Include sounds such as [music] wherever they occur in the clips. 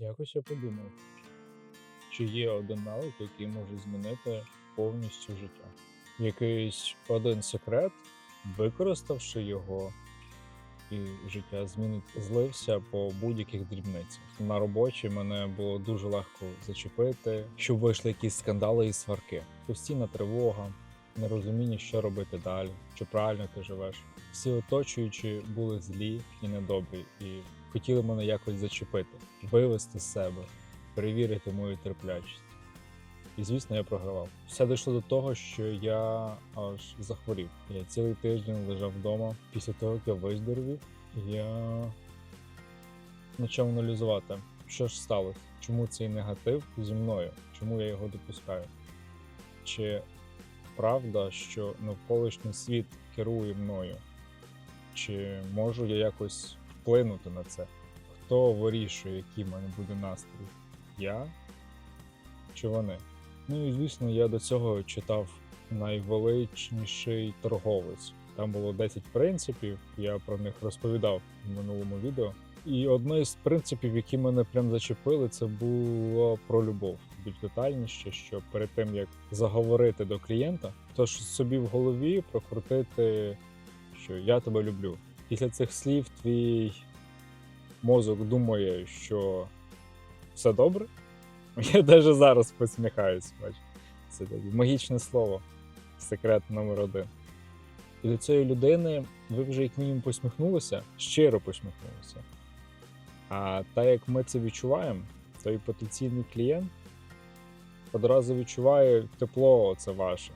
Якось я подумав, чи є один навик, який може змінити повністю життя. Якийсь один секрет, використавши його, і життя змінить, злився по будь-яких дрібницях. На роботі мене було дуже легко зачепити, щоб вийшли якісь скандали і сварки. Постійна тривога, нерозуміння, що робити далі, чи правильно ти живеш. Всі оточуючі були злі і недобрі, і хотіли мене якось зачепити, вивести з себе, перевірити мою терплячість. І звісно, я програвав. Все дійшло до того, що я аж захворів. Я цілий тиждень лежав вдома. Після того, як я виздоровів, я почав аналізувати, що ж сталося, чому цей негатив зі мною, чому я його допускаю. Чи правда, що навколишній світ керує мною? Чи можу я якось вплинути на це? Хто вирішує, який в мене буде настрій? Я чи вони? Ну і звісно, я до цього читав найвеличніший торговець. Там було 10 принципів, я про них розповідав в минулому відео. І одне з принципів, які мене прям зачепили, це було про любов. Більш детальніше, що перед тим як заговорити до клієнта, то ж собі в голові прокрутити, що я тебе люблю. Після цих слів твій мозок думає, що все добре. [laughs] Я навіть зараз посміхаюсь, бач. Це магічне слово, секрет номер один. І до цієї людини ви вже як мінімум посміхнулися, щиро посміхнулися. А так як ми це відчуваємо, той потенційний клієнт одразу відчуває тепло це ваше,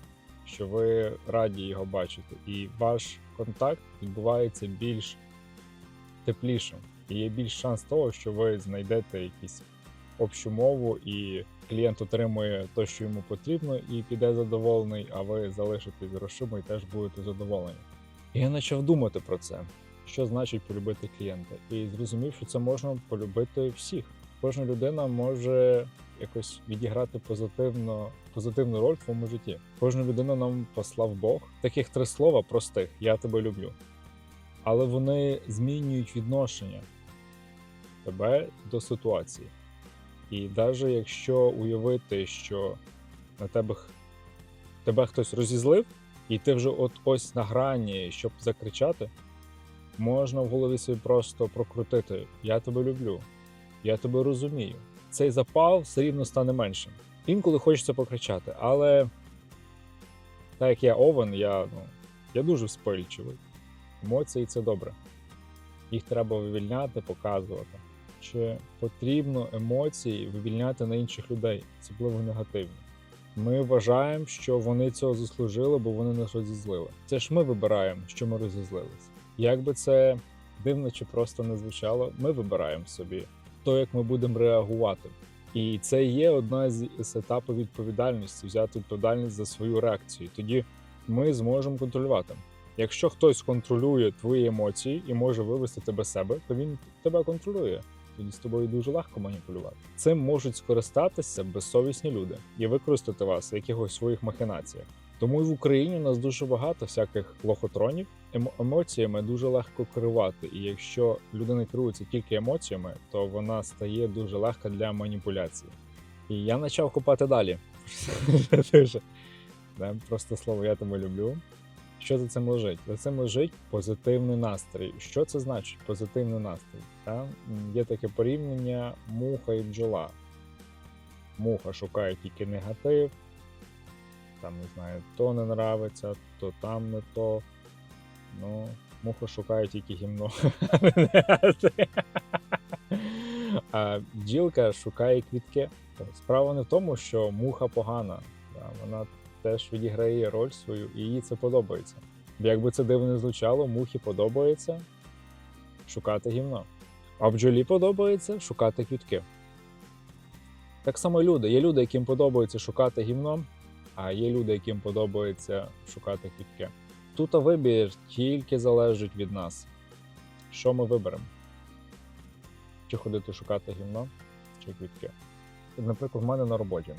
що ви раді його бачити. І ваш контакт відбувається більш теплішим. І є більш шанс того, що ви знайдете якісь общу мову, і клієнт отримує те, що йому потрібно, і піде задоволений, а ви залишитесь грошима і теж будете задоволені. І я почав думати про це, що значить полюбити клієнта, і зрозумів, що це можна полюбити всіх. Кожна людина може якось відіграти позитивно, позитивну роль в твоєму житті. Кожна людина нам послав Бог. Таких три слова простих: я тебе люблю. Але вони змінюють відношення тебе до ситуації. І навіть якщо уявити, що на тебе, тебе хтось розізлив, і ти вже от ось на грані, щоб закричати, можна в голові собі просто прокрутити: Я тебе люблю, я тебе розумію. Цей запал все рівно стане меншим. Інколи хочеться покричати, але так як я овен, я, ну, я дуже вспильчивий. Емоції це добре. Їх треба вивільняти, показувати чи потрібно емоції вивільняти на інших людей, особливо негативні. Ми вважаємо, що вони цього заслужили, бо вони нас розізлили. Це ж ми вибираємо, що ми розізлилися. Як би це дивно чи просто не звучало, ми вибираємо собі то, як ми будемо реагувати. І це є одна з етапів відповідальності взяти відповідальність за свою реакцію. Тоді ми зможемо контролювати. Якщо хтось контролює твої емоції і може вивести тебе з себе, то він тебе контролює тоді з тобою дуже легко маніпулювати. Цим можуть скористатися безсовісні люди і використати вас в якихось своїх махінаціях. Тому і в Україні у нас дуже багато всяких лохотронів. Емоціями дуже легко керувати. І якщо людина керується тільки емоціями, то вона стає дуже легка для маніпуляції. І я почав копати далі. Просто слово я тебе люблю. Що за цим лежить? За цим лежить позитивний настрій. Що це значить позитивний настрій? Та? Є таке порівняння муха і бджола. Муха шукає тільки негатив, там не знаю, то не нравиться, то там не то. Ну, муха шукає тільки гімно. а бджілка шукає квітки. Справа не в тому, що муха погана. Вона теж відіграє роль свою, і їй це подобається. Як би це дивно не звучало, мухі подобається шукати гімно. А бджолі подобається шукати квітки. Так само люди. Є люди, яким подобається шукати гімно, а є люди, яким подобається шукати квітки. Тут вибір тільки залежить від нас. Що ми виберемо? Чи ходити шукати гімно, чи квітки? Наприклад, в мене на роботі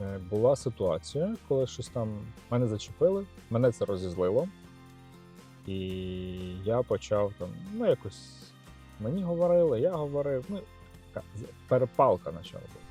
е, була ситуація, коли щось там мене зачепили, мене це розізлило. І я почав там, ну якось мені говорили, я говорив. Ну, Перепалка почала бути.